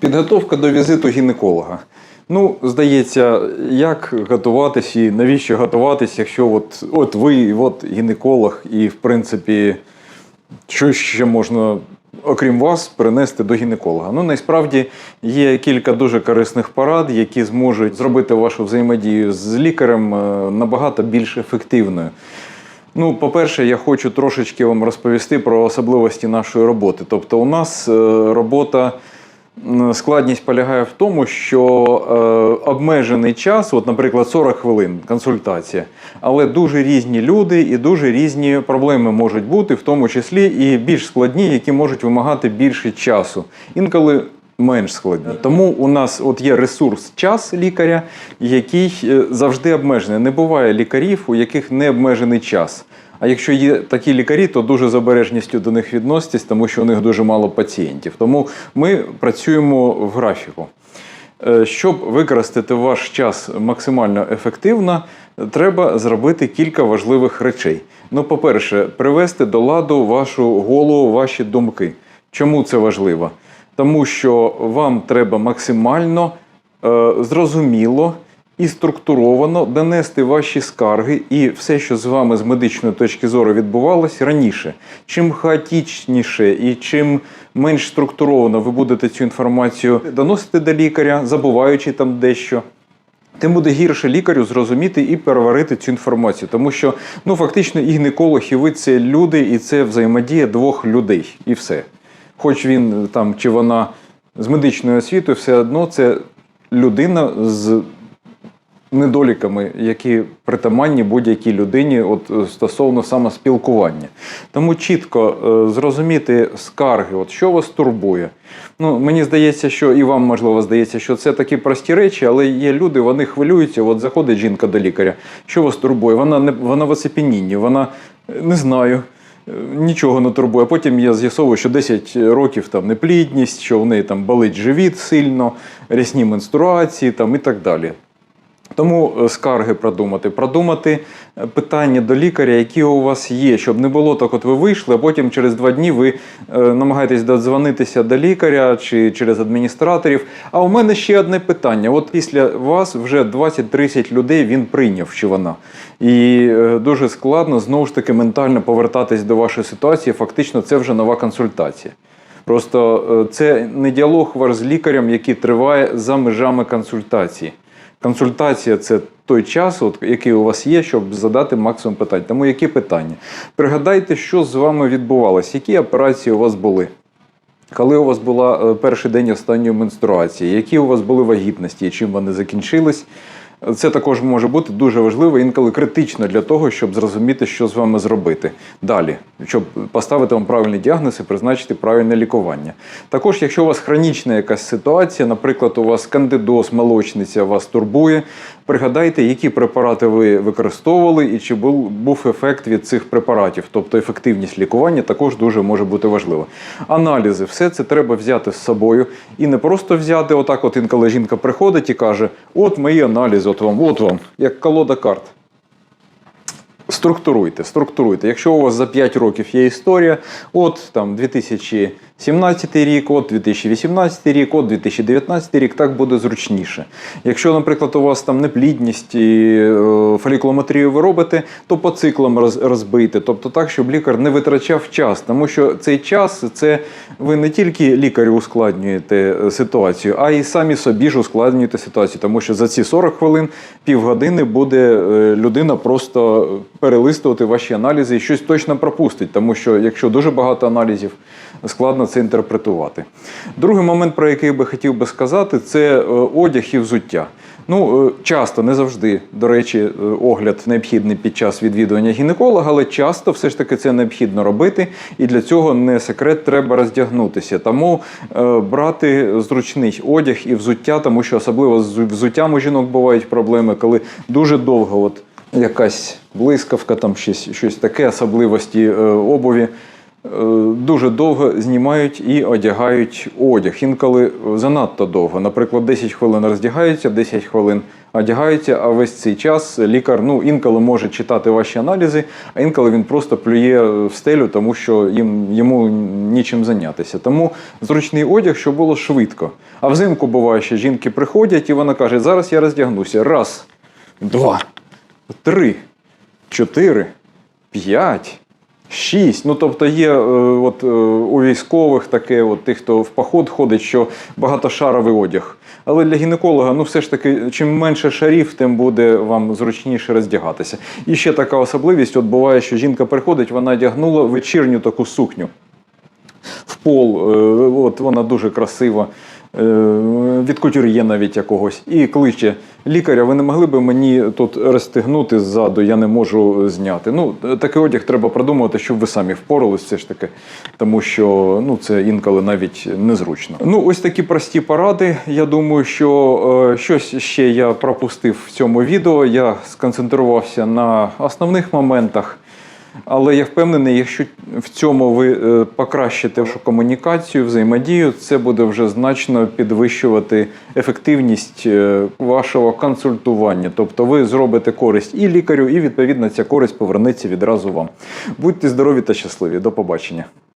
Підготовка до візиту гінеколога. Ну, здається, як готуватись і навіщо готуватись, якщо от, от ви от гінеколог, і в принципі, що ще можна, окрім вас, принести до гінеколога? Ну, насправді є кілька дуже корисних порад, які зможуть зробити вашу взаємодію з лікарем е, набагато більш ефективною. Ну, по-перше, я хочу трошечки вам розповісти про особливості нашої роботи. Тобто, у нас е, робота. Складність полягає в тому, що е, обмежений час, от, наприклад, 40 хвилин консультація, але дуже різні люди і дуже різні проблеми можуть бути, в тому числі і більш складні, які можуть вимагати більше часу. Інколи менш складні. Тому у нас от є ресурс час лікаря, який е, завжди обмежений. Не буває лікарів, у яких не обмежений час. А якщо є такі лікарі, то дуже з обережністю до них відноситесь, тому що у них дуже мало пацієнтів. Тому ми працюємо в графіку. Е, Щоб використати ваш час максимально ефективно, треба зробити кілька важливих речей. Ну, по-перше, привести до ладу вашу голову, ваші думки. Чому це важливо? Тому що вам треба максимально е, зрозуміло і структуровано донести ваші скарги і все, що з вами з медичної точки зору відбувалось раніше. Чим хаотичніше і чим менш структуровано ви будете цю інформацію доносити до лікаря, забуваючи там дещо. Тим буде гірше лікарю зрозуміти і переварити цю інформацію, тому що ну фактично і гінеколог, і ви це люди, і це взаємодія двох людей, і все. Хоч він там чи вона з медичною освітою, все одно це людина з недоліками, які притаманні будь-якій людині от, е, стосовно самоспілкування. Тому чітко е, зрозуміти скарги, от, що вас турбує. Ну, мені здається, що і вам можливо здається, що це такі прості речі, але є люди, вони хвилюються. От заходить жінка до лікаря. Що вас турбує? Вона не вона в оцепенінні, вона е, не знаю. е, Нічого не турбує. Потім я з'ясовую, що 10 років там неплідність, що в неї там болить живіт сильно, рясні менструації там, і так далі. Тому е, скарги продумати, продумати е, питання до лікаря, які у вас є, щоб не було так, от ви вийшли, а потім через два дні ви е, намагаєтесь додзвонитися до лікаря чи через адміністраторів. А у мене ще одне питання: от після вас вже 20-30 людей він прийняв чи вона. І дуже складно знову ж таки ментально повертатись до вашої ситуації. Фактично, це вже нова консультація. Просто це не діалог ваш з лікарем, який триває за межами консультації. Консультація це той час, от, який у вас є, щоб задати максимум питань. Тому які питання? Пригадайте, що з вами відбувалося, які операції у вас були. Коли у вас була е, перший день останньої менструації, які у вас були вагітності чим вони закінчились? Це також може бути дуже важливо, інколи критично для того, щоб зрозуміти, що з вами зробити далі, щоб поставити вам правильний діагноз і призначити правильне лікування. Також, якщо у вас хронічна якась ситуація, наприклад, у вас кандидоз, молочниця вас турбує, пригадайте, які препарати ви використовували і чи був, був ефект від цих препаратів, тобто ефективність лікування також дуже може бути важлива. Аналізи, все це треба взяти з собою і не просто взяти отак, от інколи жінка приходить і каже: От мої аналізи, от вам, от вам, як колода карт. Структуруйте, структуруйте. Якщо у вас за 5 років є історія, от там 2017 рік, от 2018 рік, от 2019 рік, так буде зручніше. Якщо, наприклад, у вас там неплідність і е, фолікулометрію ви робите, то по циклам роз, розбийте. Тобто так, щоб лікар не витрачав час. Тому що цей час це ви не тільки лікарю ускладнюєте е, ситуацію, а й самі собі ж ускладнюєте ситуацію. Тому що за ці 40 хвилин, півгодини буде е, людина просто перелистувати ваші аналізи і щось точно пропустить. Тому що якщо дуже багато аналізів, складно це інтерпретувати. Другий момент, про який би хотів би сказати, це е, одяг і взуття. Ну, е, часто, не завжди, до речі, е, огляд необхідний під час відвідування гінеколога, але часто все ж таки це необхідно робити, і для цього не секрет, треба роздягнутися. Тому брати зручний одяг і взуття, тому що особливо з взуттям у жінок бувають проблеми, коли дуже довго от якась блискавка, там щось, щось таке, особливості обуві. Дуже довго знімають і одягають одяг. Інколи занадто довго. Наприклад, 10 хвилин роздягаються, 10 хвилин одягаються, а весь цей час лікар ну, інколи може читати ваші аналізи, а інколи він просто плює в стелю, тому що їм, йому нічим зайнятися. Тому зручний одяг, щоб було швидко. А взимку буває, що жінки приходять і вона каже: зараз я роздягнуся. Раз, два, три, чотири, п'ять. Шість. Ну, тобто є е, от, е, у військових таке, от, тих, хто в поход ходить, що багатошаровий одяг. Але для гінеколога, ну все ж таки, чим менше шарів, тим буде вам зручніше роздягатися. І ще така особливість: от буває, що жінка приходить, вона одягнула вечірню таку сукню в пол. е, От вона дуже красива. Е, Від кутюр'є навіть якогось. І кличе лікаря, ви не могли б мені тут розстегнути ззаду, я не можу зняти. Ну, такий одяг треба продумувати, щоб ви самі впорались все ж таки, тому що ну, це інколи навіть незручно. Ну, ось такі прості поради. Я думаю, що е, щось ще я пропустив в цьому відео. Я сконцентрувався на основних моментах. Але я впевнений, якщо в цьому ви е, покращите вашу комунікацію, взаємодію, це буде вже значно підвищувати ефективність е, вашого консультування. Тобто ви зробите користь і лікарю, і відповідно ця користь повернеться відразу вам. Будьте здорові та щасливі. До побачення.